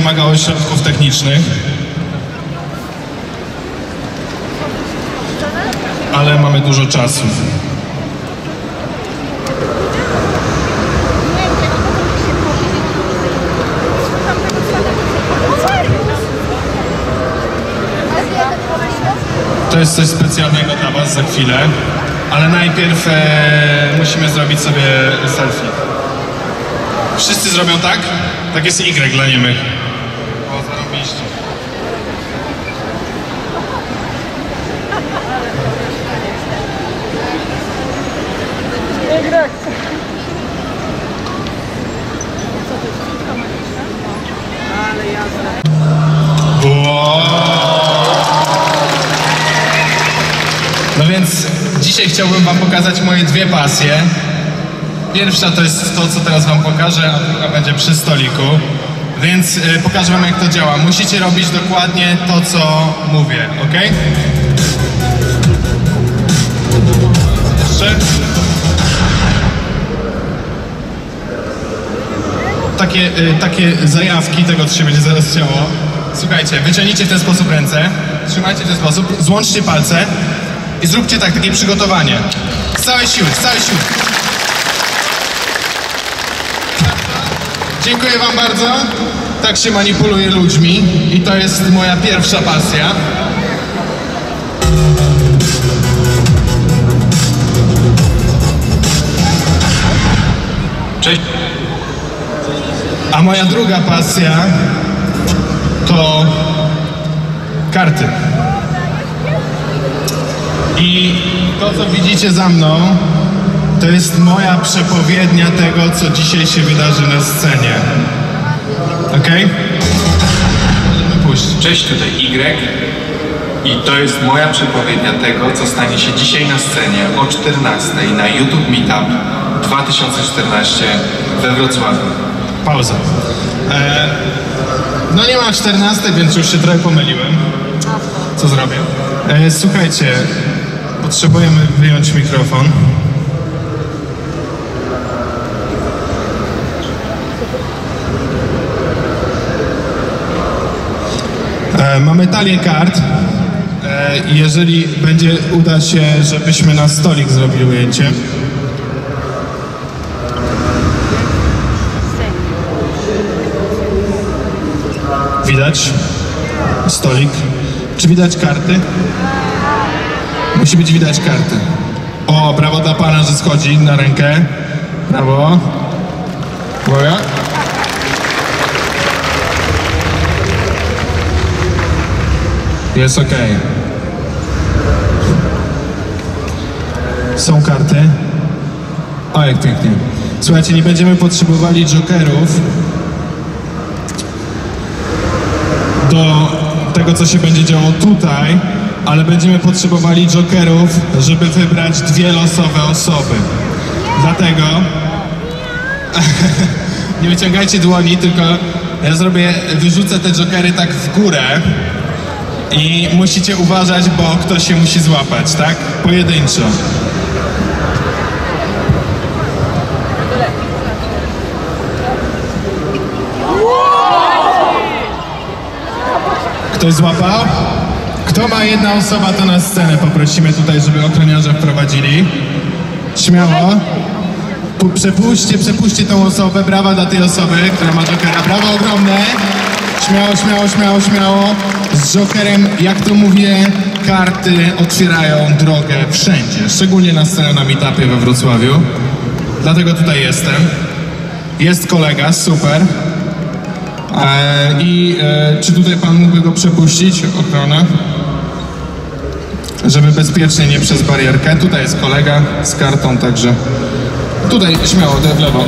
wymagało środków technicznych. Ale mamy dużo czasu. To jest coś specjalnego dla Was za chwilę, ale najpierw e, musimy zrobić sobie selfie. Wszyscy zrobią tak? Tak jest Y dla niemych. O, zarobiście. Wow. No więc dzisiaj chciałbym Wam pokazać moje dwie pasje. Pierwsza to jest to, co teraz Wam pokażę, a druga będzie przy stoliku. Więc y, pokażę Wam, jak to działa. Musicie robić dokładnie to, co mówię, ok? Jeszcze. Takie, y, takie zajawki tego, co się będzie zaraz działo. Słuchajcie, wyciągnijcie w ten sposób ręce, trzymajcie w ten sposób, złączcie palce i zróbcie tak, takie przygotowanie. Z całej siły, z całej siły. Dziękuję Wam bardzo. Tak się manipuluje ludźmi i to jest moja pierwsza pasja. Cześć. A moja druga pasja to karty. I to, co widzicie za mną, to jest moja przepowiednia tego, co dzisiaj się wydarzy na scenie. Możemy pójść. Cześć, tutaj Y i to jest moja przepowiednia tego, co stanie się dzisiaj na scenie o 14 na YouTube Meetup 2014 we Wrocławiu. Pauza. E, no nie ma 14, więc już się trochę pomyliłem. Co zrobię? E, słuchajcie, potrzebujemy wyjąć mikrofon. Mamy talię kart. E, jeżeli będzie uda się, żebyśmy na stolik zrobili ujęcie. Widać stolik. Czy widać karty? Musi być widać karty. O, brawo dla pana, że schodzi na rękę. Brawo. Uwaga. Jest ok. Są karty. O, jak pięknie. Słuchajcie, nie będziemy potrzebowali jokerów do tego, co się będzie działo tutaj, ale będziemy potrzebowali jokerów, żeby wybrać dwie losowe osoby. Dlatego nie wyciągajcie dłoni, tylko ja zrobię, wyrzucę te jokery tak w górę i musicie uważać, bo ktoś się musi złapać, tak? Pojedynczo. Ktoś złapał? Kto ma jedna osoba, to na scenę poprosimy tutaj, żeby ochroniarze wprowadzili. Śmiało. Pu- Przepuśćcie, przepuśćcie tą osobę. Brawa dla tej osoby, która ma jokera. Brawa ogromne. Śmiało, śmiało, śmiało, śmiało. Z jokerem, jak to mówię, karty otwierają drogę wszędzie. Szczególnie na scenę na meetupie we Wrocławiu. Dlatego tutaj jestem. Jest kolega, super. E, I e, czy tutaj pan mógłby go przepuścić, ochronę? Żeby bezpiecznie, nie przez barierkę. Tutaj jest kolega z kartą, także tutaj śmiało, w lewo.